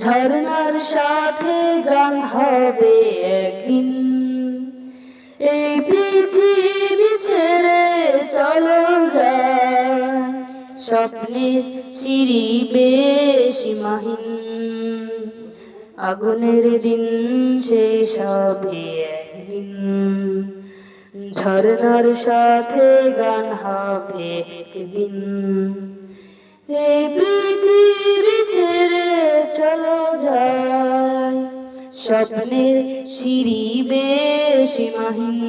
ঝর্ণার সাথে গান হবে একদিন। এই পৃথিবী ছেড়ে চলো যায়, স্বপ্নে সিঁড়ি সীমাহীন আগুনের দিন শেষ হবে একদিন। ঝর্ণার সাথে গান হবে একদিন। এই স্বপ্নের সিঁড়ি সীমাহীন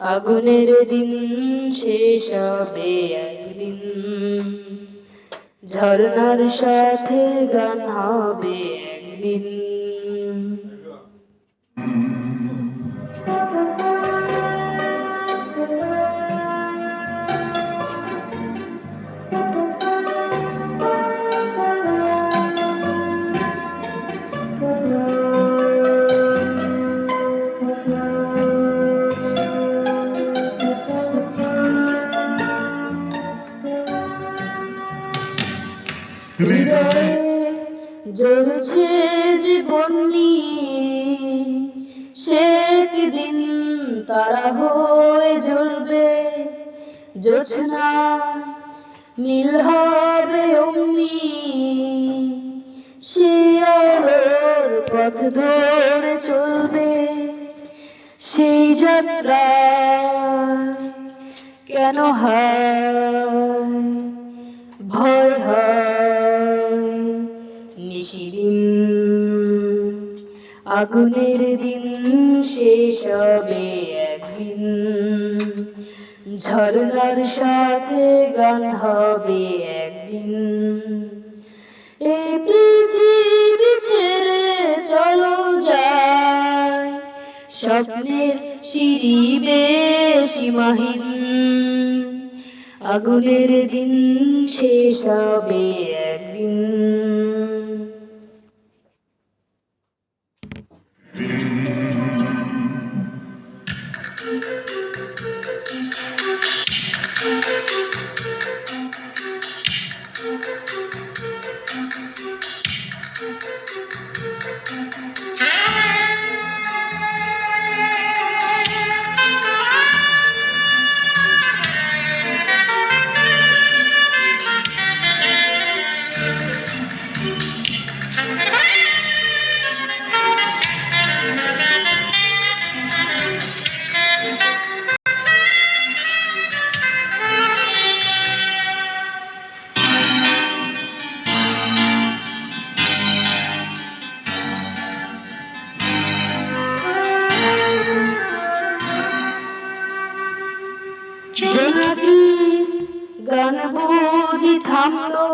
আগুনের দিন শেষ হবে একদিন। ঝর্নার সাথে গান হবে একদিন। জ্বলছে জীবন নিয়ে। সে একদিন তারা হয়ে জ্বলবে, জোছনা নীল হবে অমনি। সে আলোর পথ ধরে চলবে, সেই যাত্রা কেন হয়? ভয় হয়। নিশিদিন আগুনের দিন শেষ হবে একদিন। ঝর্ণার সাথে গান হবে একদিন। এই পৃথিবী ছেড়ে চলো যায় স্বপ্নের সিঁড়ি সীমাহীন আগুনের দিন শেষ হবে একদিন। থামলো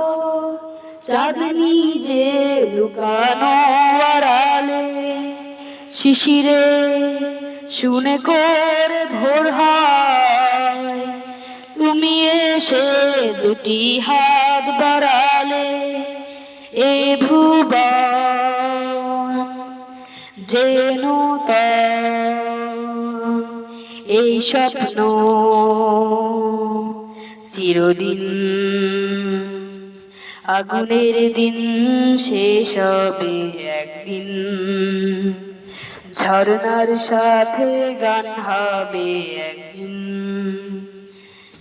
চাঁদনি যে লুকানো আড়ালে, শিশিরে শুনে করে ভোর তুমি এসে দুটি হাত বাড়ালে, এ ভুবন যেন এই স্বপ্ন চিরদিন আগুনের দিন শেষ হবে একদিন। ঝর্ণার সাথে গান হবে একদিন।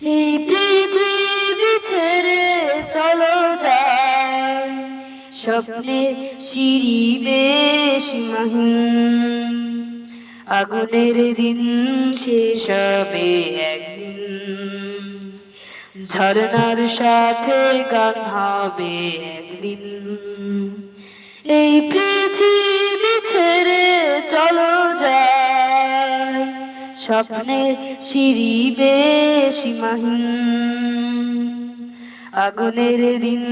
এই পৃথিবী ছেড়ে চলো যায় স্বপ্নে সিঁড়ি সীমাহীন আগুনের দিন শেষ হবে একদিন। ঝর্ণার সাথে গান হবে একদিন এই পৃথিবী ছেড়ে চলো যায়, স্বপ্নের সিঁড়ি সীমাহীন আগুনের দিন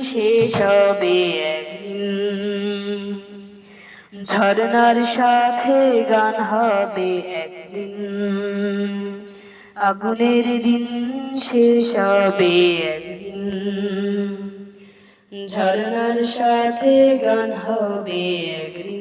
শেষ হবে একদিন। ঝর্ণার সাথে গান হবে একদিন। আগুনের দিন শেষ হবে একদিন। ঝর্ণার সাথে গান হবে একদিন।